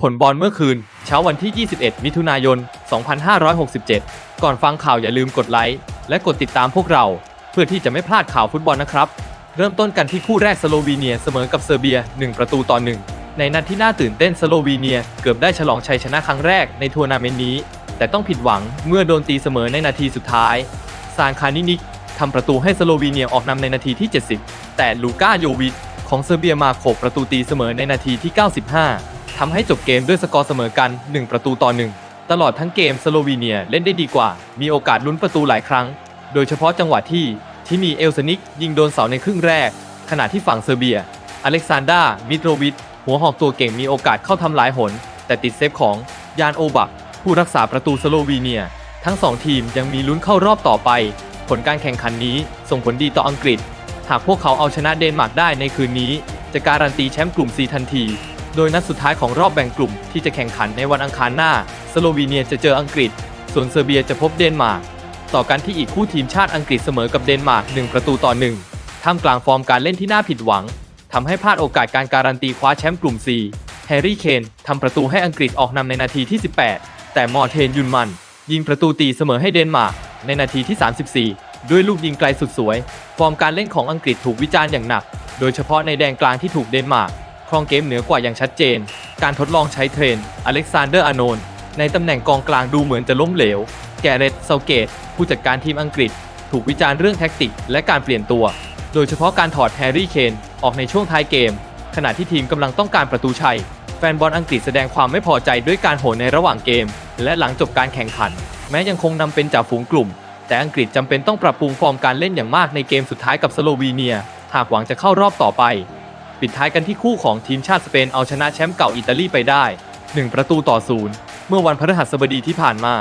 ผลบอลเมื่อคืน เช้าวันที่ 21 มิถุนายน 2567 ก่อนฟังข่าวอย่าลืมกดไลค์ และกดติดตามพวกเรา เพื่อที่จะไม่พลาดข่าวฟุตบอลนะครับ เริ่มต้นกันที่คู่แรกสโลวีเนียเสมอกับเซอร์เบีย 1 ประตูต่อ 1 ในนัดที่น่าตื่นเต้นสโลวีเนีย เกือบได้ฉลองชัยชนะครั้งแรกในทัวร์นาเมนต์นี้ แต่ต้องผิดหวังเมื่อโดนตีเสมอในนาทีสุดท้าย ซานคานินิกทำประตูให้สโลวีเนียออกนำในนาทีที่ 70 แต่ลูก้าโยวิชของเซอร์เบียมาโขบประตูตีเสมอในนาทีที่ 95 ทำให้จบเกมด้วยสกอร์เสมอกัน 1 ประตูต่อ 1 ตลอดทั้งเกมสโลวีเนียเล่นได้ดีกว่า มีโอกาสลุ้นประตูหลายครั้ง โดยเฉพาะจังหวะที่ที่มีเอลซนิกยิงโดนเสาในครึ่งแรก ขณะที่ฝั่งเซอร์เบีย อเล็กซานดามิโตรวิชหัวหอกตัวเก่งมีโอกาสเข้าทำหลายหน แต่ติดเซฟของยานโอบัก ผู้รักษาประตูสโลวีเนีย ทั้งสองทีมยังมีลุ้นเข้ารอบต่อไป ผลการแข่งขันนี้ส่งผลดีต่ออังกฤษ หากพวกเขาเอาชนะเดนมาร์กได้ในคืนนี้ จะการันตีแชมป์กลุ่ม C ทันที โดยนัดสุดท้ายของรอบแบ่งกลุ่มที่จะแข่งขันในวันอังคารหน้า สโลวีเนียจะเจออังกฤษ ส่วนเซอร์เบียจะพบเดนมาร์ก ต่อกันที่อีกคู่ทีมชาติอังกฤษเสมอกับเดนมาร์ก1ประตูต่อ1ท่ามกลางฟอร์มการเล่นที่น่าผิดหวังทำให้พลาดโอกาสการการันตีคว้าแชมป์กลุ่ม C แฮร์รี่เคนทำประตูให้อังกฤษออกนำในนาทีที่ 18 แต่มอร์เทนยุนมัน ยิงประตูตีเสมอให้เดนมาร์กในนาทีที่ 34 ด้วยลูกยิงไกลสุดสวย ฟอร์มการเล่นของอังกฤษถูกวิจารณ์อย่างหนัก โดยเฉพาะในแดนกลางที่ถูกเดนมาร์ก ครองเกมเหนือกว่าอย่างชัดเจน การทดลองใช้เทรน อเล็กซานเดอร์อานน ในตำแหน่งกองกลางดูเหมือนจะล้มเหลว แกเรตเซาเกต ผู้จัดการทีมอังกฤษ ถูกวิจารณ์เรื่องแท็กติกและการเปลี่ยนตัว โดยเฉพาะการถอดแฮร์รี่เคนออกในช่วงท้ายเกม ขณะที่ทีมกำลังต้องการประตูชัย แฟนบอลอังกฤษแสดงความไม่พอใจด้วยการโหนในระหว่างเกม และหลังจบการแข่งขัน แม้ยังคงนำเป็นจ่าฝูงกลุ่ม แต่อังกฤษจำเป็นต้องปรับปรุงฟอร์มการเล่นอย่างมากในเกมสุดท้ายกับสโลวีเนีย หากหวังจะเข้ารอบต่อไป ปิดท้ายกันที่คู่ของทีมชาติสเปนเอาชนะแชมป์เก่าอิตาลีไปได้ 1 ประตูต่อศูนย์เมื่อวันพฤหัสบดีที่ผ่านมา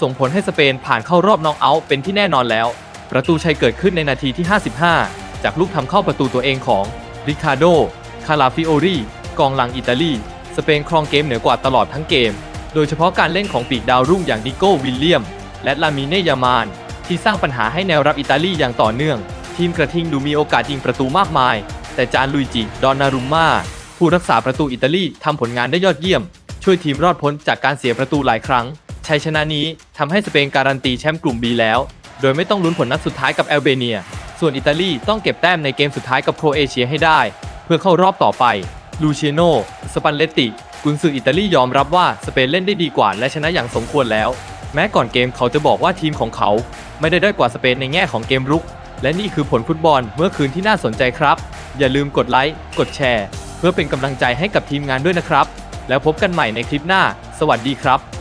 ส่งผลให้สเปนผ่านเข้ารอบน็อกเอาท์เป็นที่แน่นอนแล้ว ประตูชัยเกิดขึ้นในนาทีที่ 55 จากลูกทำเข้าประตูตัวเองของริคาโด คาลาฟิโอรีกองหลังอิตาลี สเปนครองเกมเหนือกว่าตลอดทั้งเกม โดยเฉพาะการเล่นของปีกดาวรุ่งอย่างนิโก้วิลเลียม และลามิเนยามาน ที่สร้างปัญหาให้แนวรับอิตาลีอย่างต่อเนื่อง ทีมกระทิงดูมีโอกาสยิงประตูมากมาย แต่จานลุยจิ ดอนนารุมมาผู้รักษาประตูอิตาลีทำผลงานได้ยอดเยี่ยม ช่วยทีมรอดพ้นจากการเสียประตูหลายครั้ง ชัยชนะนี้ทำให้สเปนการันตีแชมป์กลุ่ม B แล้ว โดยไม่ต้องลุ้นผลนัดสุดท้ายกับแอลเบเนีย ส่วนอิตาลีต้องเก็บแต้มในเกมสุดท้ายกับโครเอเชียให้ได้ เพื่อเข้ารอบต่อไป ลูเชโน สปันเลตติ กุนซืออิตาลียอมรับว่าสเปนเล่นได้ดีกว่าและชนะอย่างสมควรแล้ว แม้ก่อนเกมเขาจะบอกว่าทีมของเขา ไม่ได้ด้อยกว่าสเปนในแง่ของเกมรุก และนี่คือผลฟุตบอลเมื่อคืนที่น่าสนใจครับ อย่าลืมกดไลค์กดแชร์ เพื่อเป็นกำลังใจให้กับทีมงานด้วยนะครับ แล้วพบกันใหม่ในคลิปหน้า สวัสดีครับ